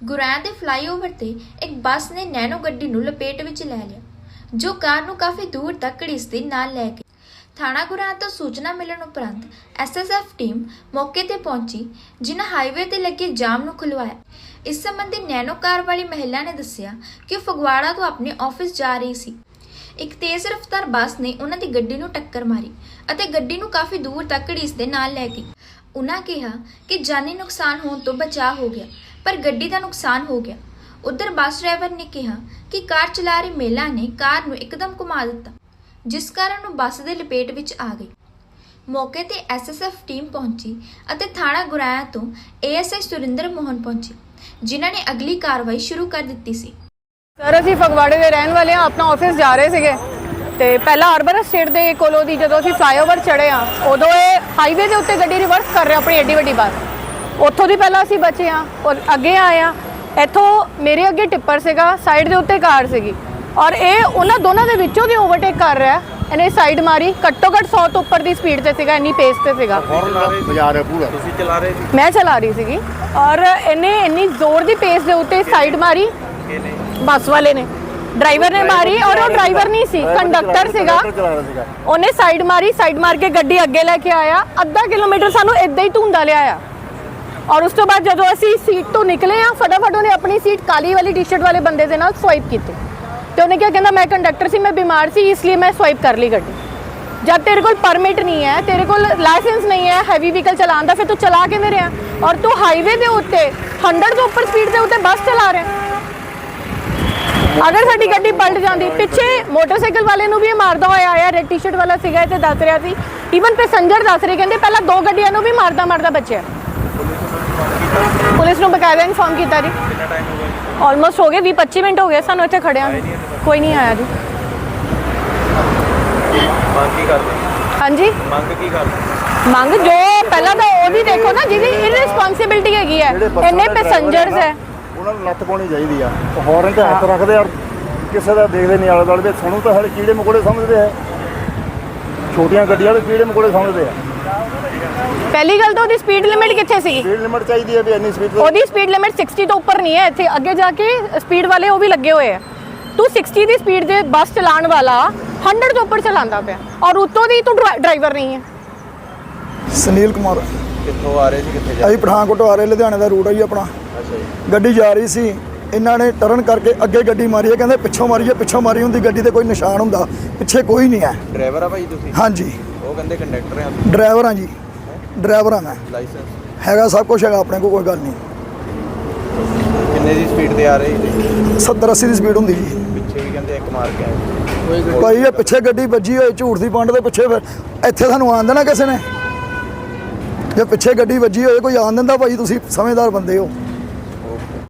ਗੁਰੈਂ ਦੇ ਫਲਾਈਓਵਰ ਤੇ ਇੱਕ ਬੱਸ ਨੇ ਨੈਨੋ ਗੱਡੀ ਨੂੰ ਲਪੇਟ ਵਿੱਚ ਲੈ ਲਿਆ, ਜੋ ਕਾਰ ਨੂੰ ਕਾਫੀ ਦੂਰ ਤੱਕ ਘੜੀਸਦੀ ਨਾਲ ਲੈ ਗਈ। ਥਾਣਾ ਗੁਰੈਂ ਤੋਂ ਸੂਚਨਾ ਮਿਲਣ ਉਪਰੰਤ ਐਸਐਸਐਫ ਟੀਮ ਮੌਕੇ ਤੇ ਪਹੁੰਚੀ, ਜਿਨ੍ਹਾਂ ਹਾਈਵੇ ਤੇ ਲੱਗੇ ਜਾਮ ਨੂੰ ਖੁਲਵਾਇਆ। ਇਸ ਸੰਬੰਧੀ ਨੈਨੋ ਕਾਰ ਵਾਲੀ ਮਹਿਲਾ ਨੇ ਦੱਸਿਆ ਕਿ ਉਹ ਫਗਵਾੜਾ ਤੋਂ ਆਪਣੇ ਆਫਿਸ ਜਾ ਰਹੀ ਸੀ। ਇੱਕ ਤੇਜ਼ ਰਫ਼ਤਾਰ ਬੱਸ ਨੇ ਉਹਨਾਂ ਦੀ ਗੱਡੀ ਨੂੰ ਟੱਕਰ ਮਾਰੀ ਅਤੇ ਗੱਡੀ ਨੂੰ ਕਾਫੀ ਦੂਰ ਤੱਕ ਘੜੀਸ ਦੇ ਨਾਲ ਲੈ ਗਈ। ਉਹਨਾਂ ਕਿਹਾ ਕਿ ਜਾਨੀ ਨੁਕਸਾਨ ਹੋਣ ਤੋਂ ਬਚਾਅ ਹੋ ਗਿਆ ਪਰ ਗੱਡੀ ਦਾ ਨੁਕਸਾਨ ਹੋ ਗਿਆ। ਉਧਰ ਬੱਸ ਡਰਾਈਵਰ ਨੇ ਕਿਹਾ ਕਿ ਕਾਰ ਚਲਾ ਰਹੀ ਮਹਿਲਾ ਨੇ ਕਾਰ ਨੂੰ ਇੱਕਦਮ ਘੁਮਾ ਦਿੱਤਾ, ਜਿਸ ਕਾਰਨ ਉਹ ਬੱਸ ਦੇ ਲਪੇਟ ਵਿੱਚ ਆ ਗਈ। ਮੌਕੇ ਤੇ ਐਸਐਸਐਫ ਟੀਮ ਪਹੁੰਚੀ ਅਤੇ ਥਾਣਾ ਗੁਰਾਇਆ ਤੋਂ ਏਐਸਆਈ ਸੁਰਿੰਦਰ ਮੋਹਨ ਪਹੁੰਚੇ, ਜਿਨ੍ਹਾਂ ਨੇ ਅਗਲੀ ਕਾਰਵਾਈ ਸ਼ੁਰੂ ਕਰ ਦਿੱਤੀ ਸੀ। ਸਰ, ਅਸੀਂ ਫਗਵਾੜੇ ਦੇ ਰਹਿਣ ਵਾਲੇ ਆ ਆਪਣਾ ਆਫਿਸ ਜਾ ਰਹੇ ਸੀਗੇ। ਤੇ ਪਹਿਲਾਂ ਹਾਰਬਰ ਸਟੇਟ ਦੇ ਕੋਲੋਂ ਦੀ ਜਦੋਂ ਅਸੀਂ ਫਲਾਈਓਵਰ ਚੜੇ ਆ ਉਦੋਂ ਇਹ ਹਾਈਵੇ ਦੇ ਉੱਤੇ ਗੱਡੀ ਰਿਵਰਸ ਕਰ ਰਿਹਾ ਆਪਣੀ ਏਡੀ ਵੱਡੀ ਬੱਸ ਉੱਥੋਂ ਦੀ ਪਹਿਲਾਂ ਅਸੀਂ ਬਚੇ ਆ ਔਰ ਅੱਗੇ ਆਏ ਆ ਇੱਥੋਂ ਮੇਰੇ ਅੱਗੇ ਟਿੱਪਰ ਸੀਗਾ ਸਾਈਡ ਦੇ ਉੱਤੇ ਕਾਰ ਸੀਗੀ। ਔਰ ਇਹ ਉਹਨਾਂ ਦੋਨਾਂ ਦੇ ਵਿੱਚੋਂ ਦੀ ਓਵਰਟੇਕ ਕਰ ਰਿਹਾ ਇਹਨੇ ਸਾਈਡ ਮਾਰੀ ਘੱਟੋ ਘੱਟ 100 ਤੋਂ ਉੱਪਰ ਦੀ ਸਪੀਡ ਤੇ ਸੀਗਾ ਇੰਨੀ ਪੇਸ ਤੇ ਸੀਗਾ। ਬਾਜ਼ਾਰ ਹੈ ਪੂਰਾ। ਤੁਸੀਂ ਚਲਾ ਰਹੇ ਸੀ? ਮੈਂ ਚਲਾ ਰਹੀ ਸੀਗੀ। ਔਰ ਇਹਨੇ ਇੰਨੀ ਜ਼ੋਰ ਦੀ ਪੇਸ ਦੇ ਉੱਤੇ ਸਾਈਡ ਮਾਰੀ। ਬੱਸ ਵਾਲੇ ਨੇ। ਡਰਾਈਵਰ ਨੇ ਮਾਰੀ ਔਰ ਉਹ ਡਰਾਈਵਰ ਨਹੀਂ ਸੀ ਕੰਡਕਟਰ ਸੀਗਾ। ਉਹਨੇ ਸਾਈਡ ਮਾਰੀ ਸਾਈਡ ਮਾਰ ਕੇ ਗੱਡੀ ਅੱਗੇ ਲੈ ਕੇ ਆਇਆ। ਅੱਧਾ ਕਿਲੋਮੀਟਰ ਸਾਨੂੰ ਇਦਾਂ ਹੀ ਧੁੰਦਾ ਲਿਆਇਆ ਔਰ ਉਸ ਤੋਂ ਬਾਅਦ ਜਦੋਂ ਅਸੀਂ ਸੀਟ ਤੋਂ ਨਿਕਲੇ ਆ ਫਟਾਫਟ ਉਹਨੇ ਆਪਣੀ ਸੀਟ ਕਾਲੀ ਵਾਲੀ ਟੀ-ਸ਼ਰਟ ਵਾਲੇ ਬੰਦੇ ਦੇ ਨਾਲ ਸਵਾਈਪ ਕੀਤੀ। ਤੇ ਉਹਨੇ ਕਿਹਾ, ਕਹਿੰਦਾ, ਮੈਂ ਕੰਡਕਟਰ ਸੀ, ਮੈਂ ਬਿਮਾਰ ਸੀ, ਇਸ ਲਈ ਮੈਂ ਸਵਾਈਪ ਕਰ ਲਈ ਗੱਡੀ। ਜਦ ਤੇਰੇ ਕੋਲ ਪਰਮਿਟ ਨਹੀਂ ਹੈ, ਤੇਰੇ ਕੋਲ ਲਾਇਸੈਂਸ ਨਹੀਂ ਹੈ ਹੈਵੀ ਵਹੀਕਲ ਚਲਾਉਣ ਦਾ, ਫਿਰ ਤੂੰ ਚਲਾ ਕਿਵੇਂ ਰਿਹਾ? ਔਰ ਤੂੰ ਹਾਈਵੇ ਦੇ ਉੱਤੇ 100 ਤੋਂ ਉੱਪਰ ਸਪੀਡ ਦੇ ਉੱਤੇ ਬੱਸ ਚਲਾ ਰਿਹਾ ਅਗਰ ਸਾਡੀ ਗੱਡੀ ਪਲਟ ਜਾਂਦੀ, ਪਿੱਛੇ ਮੋਟਰਸਾਈਕਲ ਵਾਲੇ ਨੂੰ ਵੀ ਇਹ ਮਾਰਦਾ ਹੋਇਆ ਆਇਆ ਰੈਡ ਟੀ-ਸ਼ਰਟ ਵਾਲਾ ਸੀਗਾ ਇਹ ਤੇ ਦੱਸ ਰਿਹਾ ਸੀ। ਈਵਨ ਪੈਸੰਜਰ ਦੱਸ ਰਹੇ, ਕਹਿੰਦੇ ਪਹਿਲਾਂ ਦੋ ਗੱਡੀਆਂ ਨੂੰ ਵੀ ਮਾਰਦਾ ਮਾਰਦਾ ਬਚਿਆ। ਪੁਲਿਸ ਨੂੰ ਬਕਾਇਦਾ ਇਨਫਾਰਮ ਕੀਤਾ ਜੀ। ਕਿੰਨਾ ਟਾਈਮ ਹੋ ਗਿਆ ਆਲਮੋਸਟ ਹੋ ਗਏ 20 25 ਮਿੰਟ ਹੋ ਗਏ ਸਾਨੂੰ ਇੱਥੇ ਖੜਿਆਂ ਨੂੰ। ਕੋਈ ਨਹੀਂ ਆਇਆ ਜੀ। ਮੰਗ ਕੀ ਕਰਦੇ? ਹਾਂਜੀ? ਮੰਗ ਕੀ ਕਰਦੇ? ਮੰਗ ਜੋ ਪਹਿਲਾਂ ਤਾਂ ਉਹਦੀ ਦੇਖੋ ਨਾ ਜਿਹਦੀ ਇਰਰਿਸਪੌਂਸਿਬਿਲਟੀ ਹੈਗੀ ਹੈ। ਇੰਨੇ ਪੈਸੰਜਰਸ ਹੈ। ਉਹਨਾਂ ਨੂੰ ਲੱਤ ਪਾਉਣੀ ਚਾਹੀਦੀ ਆ। ਹੌਰਨ ਤੇ ਹੱਥ ਰੱਖਦੇ ਆ ਕਿਸੇ ਦਾ ਦੇਖਦੇ ਨਹੀਂ ਆਲੇ ਦੁਆਲੇ ਦੇ। ਸਾਨੂੰ ਤਾਂ ਹਲੇ ਕੀੜੇ ਮਕੋੜੇ ਸਮਝਦੇ ਆ। ਛੋਟੀਆਂ ਗੱਡੀਆਂ ਦੇ ਕੀੜੇ ਮਕੋੜੇ ਸਮਝਦੇ ਆ। ਪਹਿਲੀ ਗੱਲ ਤਾਂ ਉਹਦੀ ਸਪੀਡ ਲਿਮਿਟ ਕਿੱਥੇ ਸੀ ਸਪੀਡ ਲਿਮਟ ਚਾਹੀਦੀ ਹੈ ਵੀ ਇੰਨੀ ਸਪੀਡ ਉਹਦੀ ਸਪੀਡ ਲਿਮਿਟ 60 ਤੋਂ ਉੱਪਰ ਨਹੀਂ ਹੈ ਇੱਥੇ। ਅੱਗੇ ਜਾ ਕੇ ਸਪੀਡ ਵਾਲੇ ਉਹ ਵੀ ਲੱਗੇ ਹੋਏ ਆ। ਤੂੰ 60 ਦੀ ਸਪੀਡ ਦੇ ਬੱਸ ਚਲਾਉਣ ਵਾਲਾ 100 ਤੋਂ ਉੱਪਰ ਚਲਾਉਂਦਾ ਪਿਆ। ਔਰ ਉੱਤੋਂ ਦੀ ਤੂੰ ਡਰਾਈਵਰ ਨਹੀਂ ਹੈ। ਸੁਨੀਲ ਕੁਮਾਰ। ਕਿੱਥੋਂ ਆ ਰਹੇ ਸੀ ਕਿੱਥੇ ਜਾ ਅਸੀਂ ਪਠਾਨਕੋਟ ਆ ਰਹੇ ਲੁਧਿਆਣੇ ਦਾ ਰੂਟ ਹੈ ਜੀ ਆਪਣਾ। ਅੱਛਾ ਜੀ। ਗੱਡੀ ਜਾ ਰਹੀ ਸੀ। ਇਹਨਾਂ ਨੇ ਟਰਨ ਕਰਕੇ ਅੱਗੇ ਗੱਡੀ ਮਾਰੀ ਹੈ। ਕਹਿੰਦੇ ਪਿੱਛੋਂ ਮਾਰੀ ਹੈ ਪਿੱਛੋਂ ਮਾਰੀ ਹੁੰਦੀ ਗੱਡੀ ਤੇ ਕੋਈ ਨਿਸ਼ਾਨ ਹੁੰਦਾ। ਪਿੱਛੇ ਕੋਈ ਨਹੀਂ ਹੈ। ਡਰਾਈਵਰ ਆ ਭਾਈ ਤੁਸੀਂ? ਹਾਂਜੀ। ਉਹ ਕਹਿੰਦੇ ਕੰਡਕਟਰ ਆ। ਡਰਾਈਵਰ ਹਾਂ ਜੀ। ਡਰਾਈਵਰ ਹਾਂ ਮੈਂ। ਲਾਇਸੈਂਸ? ਹੈਗਾ ਸਭ ਕੁਝ ਹੈਗਾ ਆਪਣੇ ਕੋਲ ਕੋਈ ਗੱਲ ਨਹੀਂ। ਕਿੰਨੇ ਦੀ ਸਪੀਡ ਤੇ ਆ ਰਹੇ? ਸੀ 70 80 ਦੀ ਸਪੀਡ ਹੁੰਦੀ ਜੀ। ਪਿੱਛੇ ਵੀ ਕਹਿੰਦੇ ਇੱਕ ਮਾਰ ਕੇ ਆਏ। ਭਾਈ ਇਹ ਪਿੱਛੇ ਗੱਡੀ ਵੱਜੀ ਹੋਈ ਝੂਠ ਦੀ ਪੰਡ ਦੇ ਪਿੱਛੇ ਫਿਰ ਇੱਥੇ ਸਾਨੂੰ ਆਣ ਦੇਣਾ ਕਿਸੇ ਨੇ? ਜੇ ਪਿੱਛੇ ਗੱਡੀ ਵੱਜੀ ਹੋਏ ਕੋਈ ਆਣ ਦਿੰਦਾ ਭਾਈ ਤੁਸੀਂ ਸਮਝਦਾਰ ਬੰਦੇ ਹੋ।